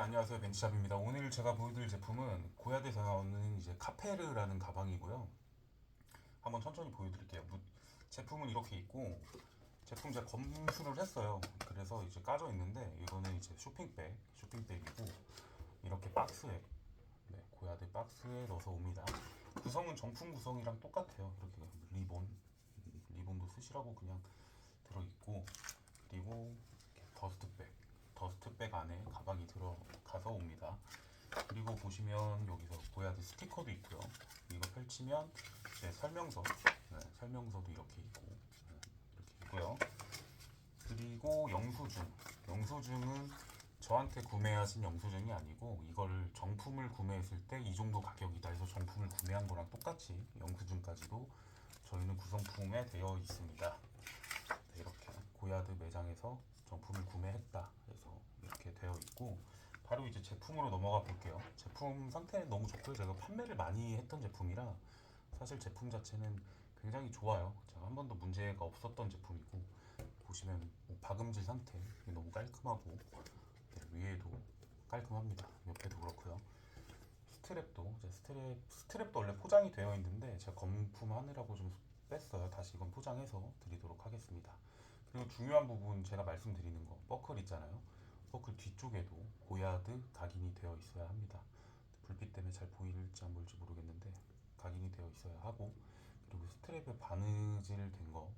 안녕하세요 벤치샵입니다. 오늘 제가 보여드릴 제품은 고야대에서 나오는 이제 카페르라는 가방이고요. 한번 천천히 보여드릴게요. 무- 제품은 이렇게 있고 제품 제가 검수를 했어요. 그래서 이제 까져 있는데 이거는 이제 쇼핑백, 쇼핑백이고 이렇게 박스에 네, 고야대 박스에 넣어서 옵니다. 구성은 정품 구성이랑 똑같아요. 이렇게 리본, 리본도 쓰시라고 그냥 들어 있고 그리고 더스트백, 더스트백 안에 옵니다. 그리고 보시면 여기서 고야드 스티커도 있고요. 이거 펼치면 이제 설명서, 네, 설명서도 이렇게 있고 네, 이렇게 있고요. 그리고 영수증, 영수증은 저한테 구매하신 영수증이 아니고 이거를 정품을 구매했을 때 이 정도 가격이다 해서 정품을 구매한 거랑 똑같이 영수증까지도 저희는 구성품에 되어 있습니다. 네, 이렇게 고야드 매장에서 정품을 구매했다 해서 이렇게 되어 있고 바로 이제 제품으로 넘어가 볼게요. 제품 상태는 너무 좋고요. 제가 판매를 많이 했던 제품이라 사실 제품 자체는 굉장히 좋아요. 제가 한 번도 문제가 없었던 제품이고 보시면 뭐 박음질 상태 너무 깔끔하고 네, 위에도 깔끔합니다. 옆에도 그렇고요. 스트랩도 이제 스트랩 스트랩도 원래 포장이 되어 있는데 제가 검품 하느라고 좀 뺐어요. 다시 이건 포장해서 드리도록 하겠습니다. 그리고 중요한 부분 제가 말씀드리는 거 버클 있잖아요. 버클 뒤쪽에도 고야드 각인이 되어 있어야 합니다. 불빛 때문에 잘 보일지 안 보일지 모르겠는데 각인이 되어 있어야 하고 그리고 스트랩에 바느질 된 거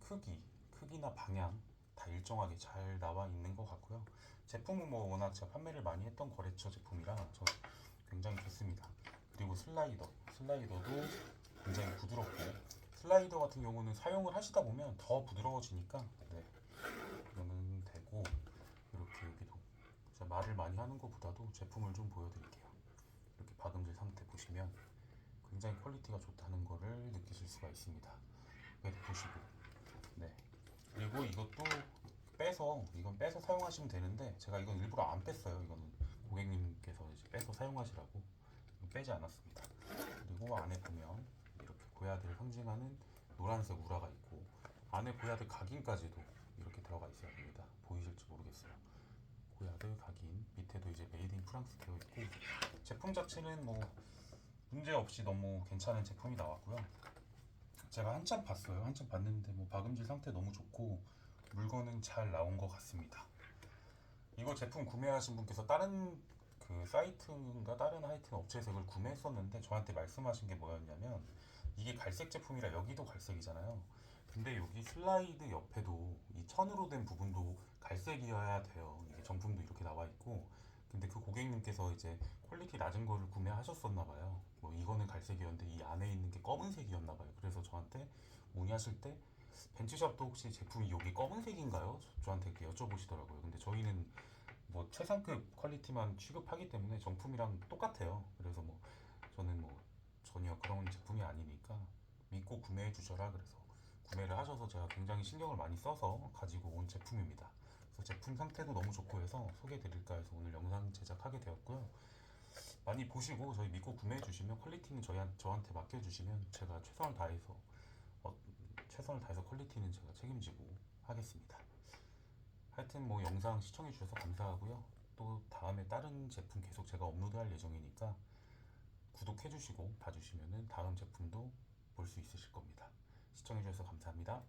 크기 크기나 방향 다 일정하게 잘 나와 있는 것 같고요. 제품은 뭐 워낙 제가 판매를 많이 했던 거래처 제품이라 저 굉장히 좋습니다. 그리고 슬라이더 슬라이더도 굉장히 부드럽고 슬라이더 같은 경우는 사용을 하시다 보면 더 부드러워지니까 네 이거는 되고 이렇게 여기도 제가 말을 많이 하는 것보다도 제품을 좀 보여드릴게요. 이렇게 박음질 상태 보시면 굉장히 퀄리티가 좋다는 거를 느끼실 수가 있습니다. 보시고 네 그리고 이것도 빼서 이건 빼서 사용하시면 되는데 제가 이건 일부러 안 뺐어요. 이거는 고객님께서 이제 빼서 사용하시라고 빼지 않았습니다. 그리고 안에 보면 이렇게 고야들을 상징하는 노란색 우라가 있고 안에 고야들 각인까지도 이렇게 들어가 있어야 됩니다. 보이실지 모르겠어요. 고야들 각인 밑에도 이제 메이드 인 프랑스 되어 있고 제품 자체는 뭐 문제 없이 너무 괜찮은 제품이 나왔고요. 제가 한참 봤어요. 한참 봤는데 뭐 박음질 상태 너무 좋고 물건은 잘 나온 것 같습니다. 이거 제품 구매하신 분께서 다른 그 사이트인가 다른 하여튼 업체에서 이걸 구매했었는데 저한테 말씀하신 게 뭐였냐면 이게 갈색 제품이라 여기도 갈색이잖아요. 근데 여기 슬라이드 옆에도 이 천으로 된 부분도 갈색이어야 돼요. 이게 정품도 이렇게 나와 있고 근데 그 고객님께서 이제 퀄리티 낮은 거를 구매하셨었나 봐요. 뭐 이거는 갈색이었는데 이 안에 있는 게 검은색이었나 봐요. 그래서 저한테 문의하실 때 벤츠샵도 혹시 제품이 여기 검은색인가요? 저- 저한테 이렇게 여쭤보시더라고요. 근데 저희는 뭐 최상급 퀄리티만 취급하기 때문에 정품이랑 똑같아요. 그래서 뭐 저는 뭐 전혀 그런 제품이 아니니까 믿고 구매해 주셔라 그래서 구매를 하셔서 제가 굉장히 신경을 많이 써서 가지고 온 제품입니다. 그래서 제품 상태도 너무 좋고 해서 소개해 드릴까 해서 오늘 영상 제작하게 되었고요. 많이 보시고 저희 믿고 구매해 주시면 퀄리티는 저희 저한테 맡겨 주시면 제가 최선을 다해서 어, 최선을 다해서 퀄리티는 제가 책임지고 하겠습니다. 하여튼 뭐 영상 시청해 주셔서 감사하고요. 또 다음에 다른 제품 계속 제가 업로드할 예정이니까 구독해 주시고 봐주시면은 다음 제품도 볼 수 있으실 겁니다. 시청해 주셔서 감사합니다.